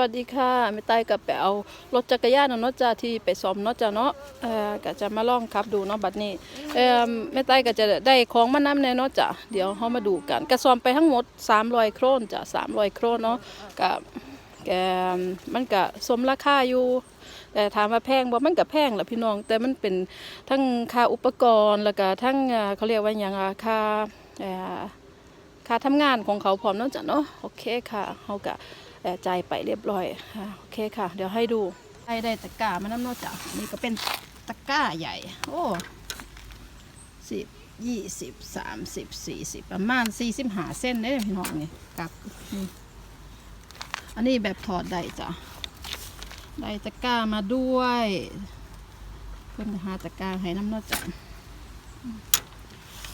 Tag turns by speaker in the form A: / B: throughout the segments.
A: สวัสดีค่ะแม่ใต้กับไปเอารถจักรยานเนาะจ้าที่ไปซ่อมเนาะจ้าเนาะเอ่อก็จะมาลองขับดูเนาะบัดนี้เอ่อแม่ใต้ก็จะได้ของมานํแน่เนาะจ้าเดี๋ยวเฮามาดูกันก็ซ่อมไปทั้งหมด 300 โครนจ้ะ300 โครนเนาะก็แกมันก็สมราคาอยู่ แต่ถามว่าแพงบ่มันก็แพงแหละพี่น้อง แต่มันเป็นทั้งค่าอุปกรณ์แล้วก็ทั้งเขาเรียกว่าหยังอะค่าค่าทำงานของเขาพร้อมเนาะจ้ะเนาะโอเคค่ะเขาก็ จ่ายไปเรียบร้อยค่ะโอเคค่ะ เดี๋ยวให้ดูให้ได้ตะกร้ามาน้ำนาะจ้ะนี่ก็เป็นตะกร้าใหญ่ โอ้สิบยี่สิบสามสิบสี่สิบประมาณสี่สิบห้าเส้นได้พี่น้องนี่กับนี่อันนี้แบบถอดได้จ้ะได้ตะกร้ามาด้วยเพิ่นหาตะกร้าให้น้ำนาะจ้ะ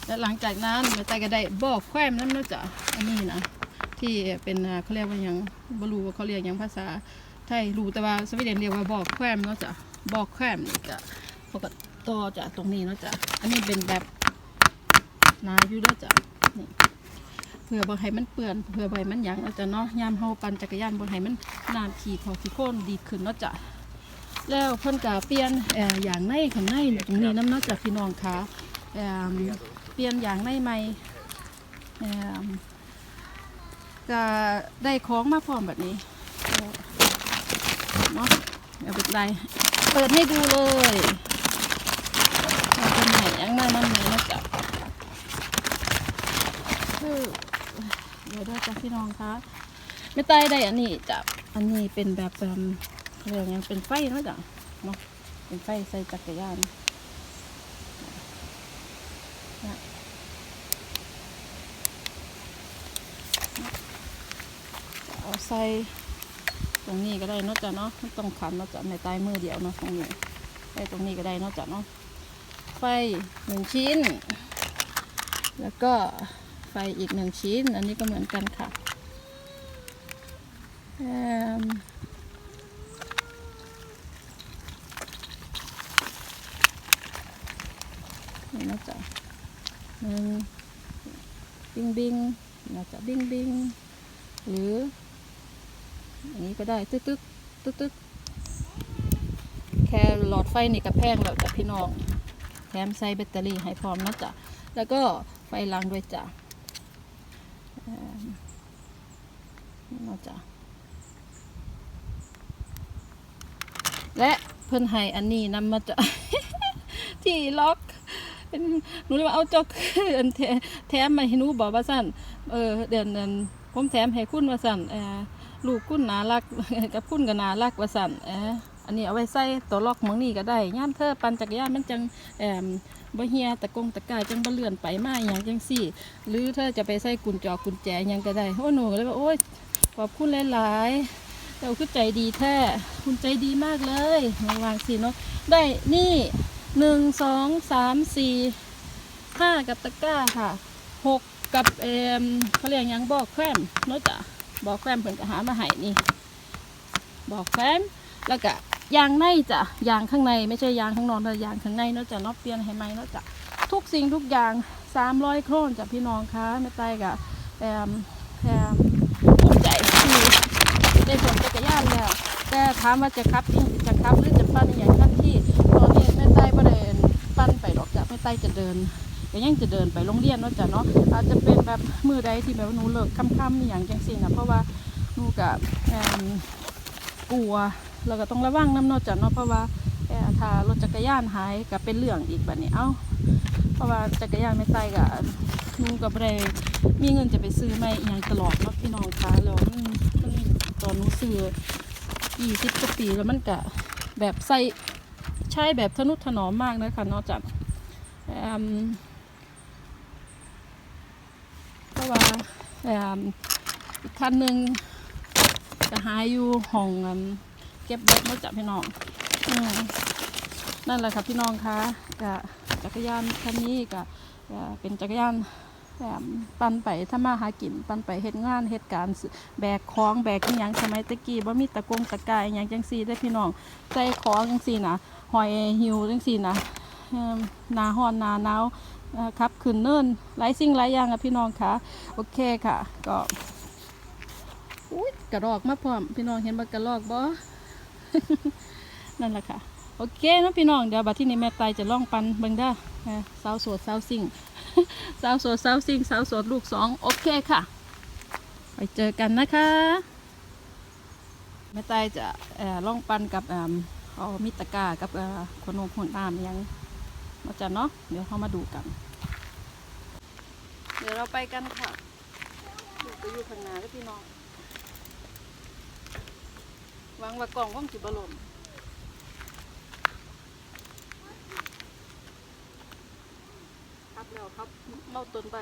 A: และหลังจากนั้นแม่ตายก็ได้บอกแคว้มน้ำนาะจ้ะอันนี้นะ ที่เป็นเขาเรียกว่าหยังบรูว่าเขาเรียกหยังภาษาไทยรู้แต่ว่าสวีเดนเรียกว่าบอกแควมเนาะจ้ะบอกแควมนี่จ้ะเขาก็ต่อจากตรงนี้เนาะจ้ะอันนี้เป็นแบบนาอยู่แล้วจ้ะนี่เพื่อบ่ให้มันเปื้อนเพื่อบ่ให้มันหยังเนาะจ้ะเนาะยามเฮาปั่นจักรยานบ่ให้มันน้ำขี่พอขี้โคลนดีขึ้นเนาะจ้ะแล้วเพิ่นก็เปลี่ยนเอ่ออย่างในข้างในตรงนี้น้ำเนาะจ้ะพี่น้องคะเอ่อเปลี่ยนอย่างในใหม่เอิ่ม ก็ได้ของมาพร้อมแบบนี้เนาะเอาไปไดเปิดให้ดูเลยเอาเป็นไหนยังมามันนี้นะจ๊ะคือเดี๋ยวได้จ้ะพี่น้องคะไม่ใต้ได้อันนี้จ้ะอันนี้เป็นแบบเอิ่มเรียกยังเป็นไฟนะจ้ะเนาะเป็นไฟใส่จักรยาน เอาใส่ตรงนี้ก็ได้นอกจากเนาะไม่ต้องขันนอกจากในใต้มือเดียวเนาะตรงนี้ใส่ตรงนี้ก็ได้นอกจากเนาะไฟหนึ่งชิ้น แล้วก็ไฟอีกหนึ่งชิ้น อันนี้ก็เหมือนกันค่ะนี่นอกจากหนึ่งบิงบิงนอกจากบิงบิงหรือ อันนี้ก็ได้ตึ๊กตึ๊กตึ๊กตึ๊กแค่หลอดไฟนี่ก็แพงแล้วจ้ะพี่น้องแถมใส่แบตเตอรี่ให้พร้อมนะจ๊ะแล้วก็ไฟล้างด้วยจ้ะอิ่มนี่นะจ๊ะและเพิ่นให้อันนี้นำมาจ้ะที่ล็อกเป็นหนูเลยว่าเอาจอกอันแถแถมมาให้หนูบอกว่าสั่นเออเดือนนั้นผมแถมให้คุณว่าสั่นเออ ลูกคุณน่ารักกับคุณก็น่ารักว่าสั่นเอออันนี้เอาไว้ใส่ตัวล็อกมองนี่ก็ได้ย่ามเธอปั่นจักรยานมันจังแอมบ่เฮียตะกงตะกายจังบ่เลื่อนไปมาอย่างจังสี่ หรือเธอจะไปใส่กุญจอกกุญแจยังก็ได้โอ้หนูเลยว่าโอ้ยขอบคุณหลายๆเราคือใจดีแท้คุณใจดีมากเลยระวางสิเนาะได้นี่หนึ่งสองสามสี่ห้ากับตะกร้าค่ะหกกับเอมเขาเรียกยังบอกแคมเนาะจ้ะ บอกแคมเพิ่นก็หามาให้นี่ บอกแคมแล้วก็ยางในจ้ะยางข้างในไม่ใช่ยางข้างนอกแต่ยางข้างในเนาะจ้ะนาะเปลี่ยนให้ไหมเนาะจ้ะทุกสิ่งทุกอย่างสามร้อยโครนจ้ะพี่น้องคะไม่ใต้กับแอมแอมภูมิใจที่ได้ส่วนจักรยานแล้วแต่ถามว่าจะขับจริงจะขับหรือจะปั่นอหย่างทันที่ตอนนี้แม่ใต้ประเด็นปั่นไปดอกจ้ะแม่ใต้จะเดิน ก็ยังจะเดินไปโรงเรียนเนาะจ้ะเนาะอาจจะเป็นแบบมือใดที่แบบว่าหนูเลิกค่ำๆอย่างจังสี่นะเพราะว่าหนูกับแอมกลัวเราก็ต้องระวังน้ำเนาะจ้ะเนาะเพราะว่าเอ่อถ้ารถจักรยานหายก็เป็นเรื่องอีกแบบนี้เอ้าเพราะว่าจักรยานแม่ใต้กับหนูกับได้มีเงินจะไปซื้อไม่อย่างตลอดเนาะพี่น้องคะแล้วมันตอนหนูซื้อยี่สิบกว่าปีแล้วมันก็แบบใส่ใช้แบบทนุถนอมมากนะคะนอกจากแอม ราะว่าอีกคันหนึ่งจะหายอยู่ห้องเก็บรถมาจากพี่น้องอนั่นแหละค่ะพี่น้องคะกับจักรยานคันนี้ก็ก็เป็นจักรยานแถมปันไปถ้ามาหากินปันไปเฮ็ดงานเฮ็ดการแบกของแบกอหยังสมัยตะกี้บ่มีตะกงตะกายอหยังจังซี่ได้พี่น้องใส่ของจังซี่นะหอยหิวจังซี่นะหนาฮ้อนหนาหนาว เอ่อครับขึ้นเนินหลายสิ่งหลายอย่างอะพี่น้องค่ะ โอเคค่ะ ก็อุ้ยกระรอกมาพร้อม พี่น้องเห็นบ่กระรอกบ่นั่นแหละค่ะ โอเคนะพี่น้องเดี๋ยวบัดที่นี้แม่ไตจะล่องปันเบิ่งเด้อสาวโสดสาวซิ่งสาวโสดสาวซิ่งสาวโสดลูกสองโอเคค่ะ ไปเจอกันนะคะแม่ไตจะล่องปันกับอ่าเขามิตรกากับคนนมคนน้ำยัง มาจะเนาะเดี๋ยวเข้ามาดูกัน เดี๋ยวเราไปกันค่ะลูกไปอยู่ข้างหน้าแล้วพี่น้องวังว่ากล่องว่องจิบล่นครับแล้วครับเมาตนไป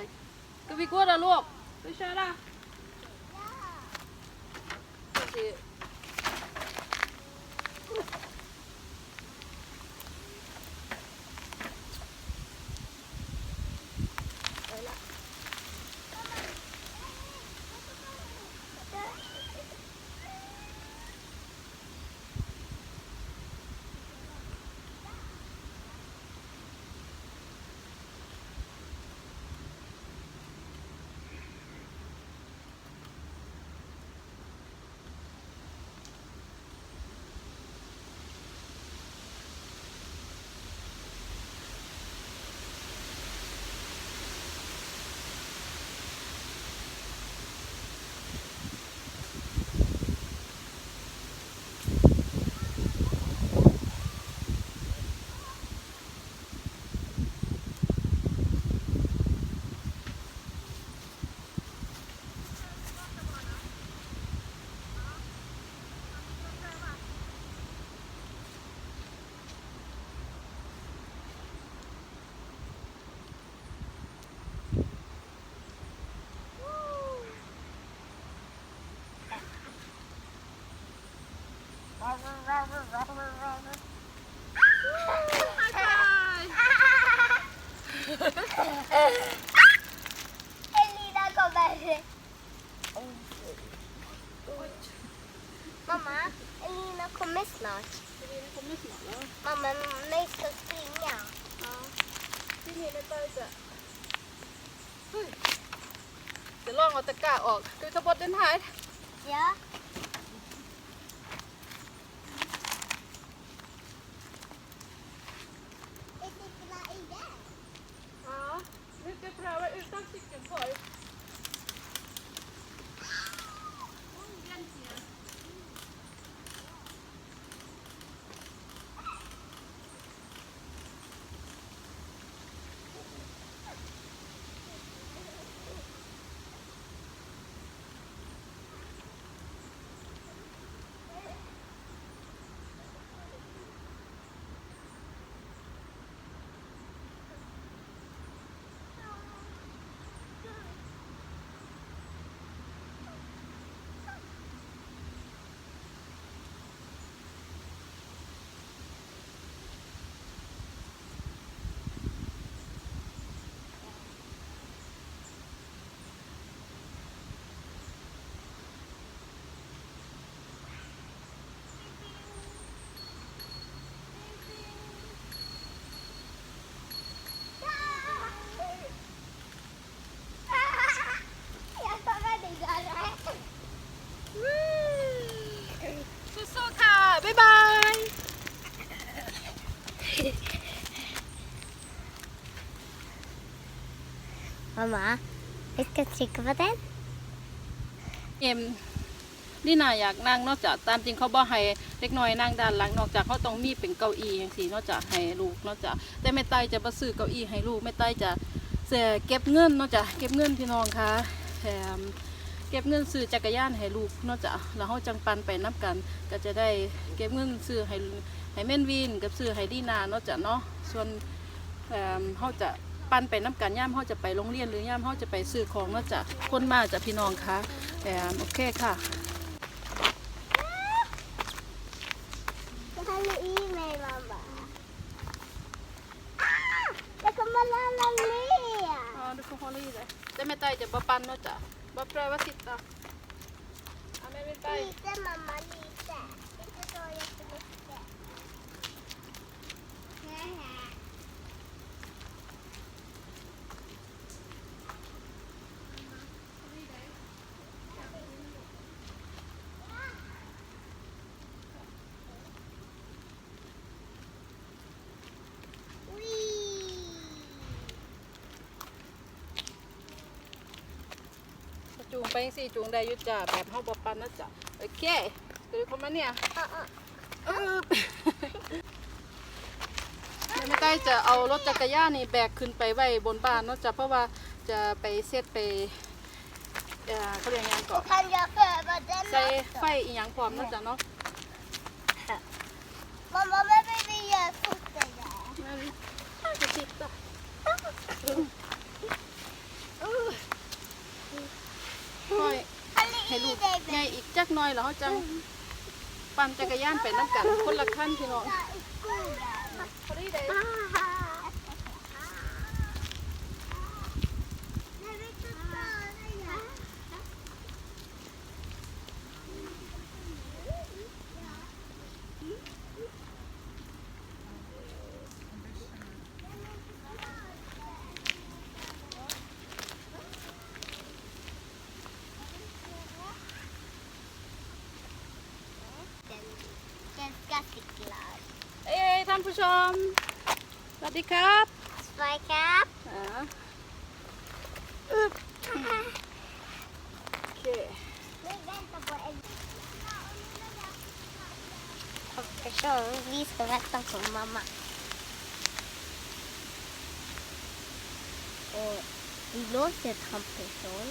A: ก็วิกวดอะลูกไปใช่ละดูสิไปละ
B: Elina kommer. Mamma, Elina kommer snart. Mamma, mig ska springa.
A: ที่นี่ไม่ไปจะเฮ้ยเดี๋ยวลองเอาตะกร้าออกดูตะบดเดินหาย
B: Ja. Mamma, vi ska trycka på den.
A: เอ็มนี่นาอยากนั่งนอกจากตามจริงเขาบอกให้เล็กน้อยนั่งด้านหลังนอกจากเขาต้องมีเป็นเก้าอี้อย่างสีนอกจากให้ลูกนอกจากแต่แม่ไต้จะมาซื้อเก้าอี้ให้ลูกแม่ไต้จะเสียเก็บเงินนอกจากเก็บเงินพี่น้องคะแถมเก็บเงินซื้อจักรยานให้ลูกนอกจากแล้วเขาจังปันไปนับกัน ก็จะได้เก็บเงินซื้อให้ให้แม่นวินกับซื้อให้ดีนานอกจากเนาะส่วนเขาจะ ปันไปนับกันย่ามเขาจะไปโรงเรียนหรือย่ามเขาจะไปซื้อของนอกจากคนมาจากพี่น้องคะแถมโอเคค่ะ
B: Jag håller i mig, mamma. Ah! Jag kommer ramla ner.
A: Ja, du får hålla i dig. Det med dig, det är bara pannor där. Bara pröva sitta. Ja, men vi börjar.
B: Lite, mamma, lite.
A: จังซี่จูงได้ยุจ้าแบบเฮาบ่ปันนะจ้ะโอเคตัวนี้เข้ามาเนี่ยไม่ได้จะเอารถจักรยานนี่แบกขึ้นไปไว้บนบ้านเนาะจ้ะเพราะว่าจะไปเซตไปเอ่อเขาเรียกยังก่อนใส่ไฟอีหยังพร้อมเนาะจ้ะเนาะ
B: Mamma, men vi vill göra foten där.
A: นั่นจะติดจ้ะค่อ ใหญ่อีกจักหน่อยแล้วเขาจังปั่นจักรยานไปน้ำกันคนละขั้นพี่น้อง
B: i skogen.
A: พอดีเลย
B: Nej, vi ska köra igen. Den ska cykla.
A: เอ้ยท่านผู้ชม สวัสดีครับ
B: Spike up.
A: อ่าอึ๊บโอเค
B: Vi väntar på en... Och så, vi ska vänta på mamma. Och vi låter Hampusson.